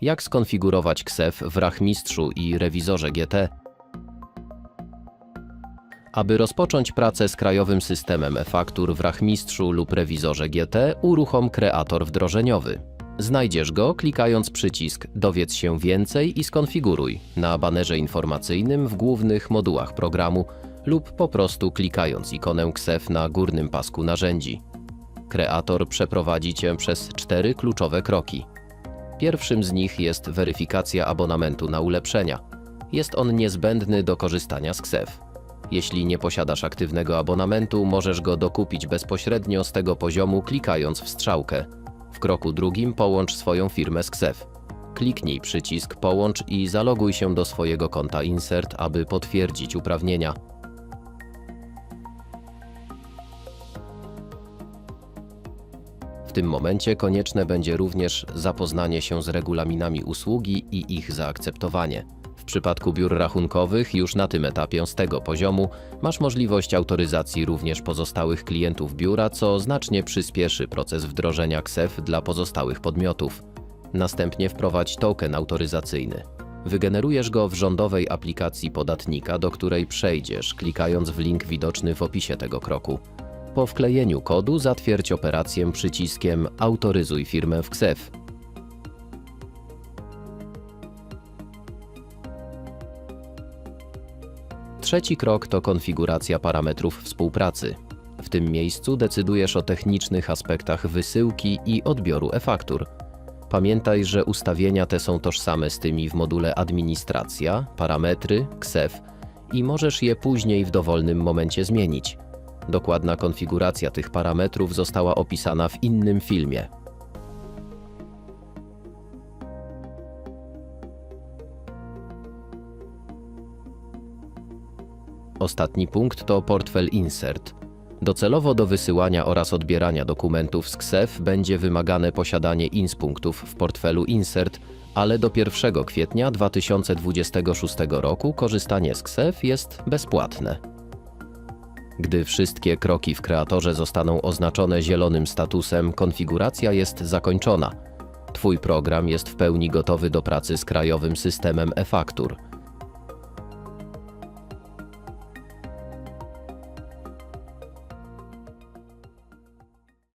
Jak skonfigurować KSEF w Rachmistrzu i Rewizorze GT, aby rozpocząć pracę z krajowym systemem e-faktur w Rachmistrzu lub Rewizorze GT, uruchom kreator wdrożeniowy. Znajdziesz go klikając przycisk Dowiedz się więcej i skonfiguruj na banerze informacyjnym w głównych modułach programu lub po prostu klikając ikonę KSEF na górnym pasku narzędzi. Kreator przeprowadzi Cię przez cztery kluczowe kroki. Pierwszym z nich jest weryfikacja abonamentu na ulepszenia. Jest on niezbędny do korzystania z KSEF. Jeśli nie posiadasz aktywnego abonamentu, możesz go dokupić bezpośrednio z tego poziomu klikając w strzałkę. W kroku drugim połącz swoją firmę z KSEF. Kliknij przycisk Połącz i zaloguj się do swojego konta Insert, aby potwierdzić uprawnienia. Tym momencie konieczne będzie również zapoznanie się z regulaminami usługi i ich zaakceptowanie. W przypadku biur rachunkowych już na tym etapie z tego poziomu masz możliwość autoryzacji również pozostałych klientów biura, co znacznie przyspieszy proces wdrożenia KSEF dla pozostałych podmiotów. Następnie wprowadź token autoryzacyjny. Wygenerujesz go w rządowej aplikacji podatnika, do której przejdziesz, klikając w link widoczny w opisie tego kroku. Po wklejeniu kodu zatwierdź operację przyciskiem Autoryzuj firmę w KSEF. Trzeci krok to konfiguracja parametrów współpracy. W tym miejscu decydujesz o technicznych aspektach wysyłki i odbioru e-faktur. Pamiętaj, że ustawienia te są tożsame z tymi w module Administracja, Parametry, KSEF i możesz je później w dowolnym momencie zmienić. Dokładna konfiguracja tych parametrów została opisana w innym filmie. Ostatni punkt to portfel Insert. Docelowo do wysyłania oraz odbierania dokumentów z KSEF będzie wymagane posiadanie INS punktów w portfelu Insert, ale do 1 kwietnia 2026 roku korzystanie z KSEF jest bezpłatne. Gdy wszystkie kroki w kreatorze zostaną oznaczone zielonym statusem, konfiguracja jest zakończona. Twój program jest w pełni gotowy do pracy z krajowym systemem e-faktur.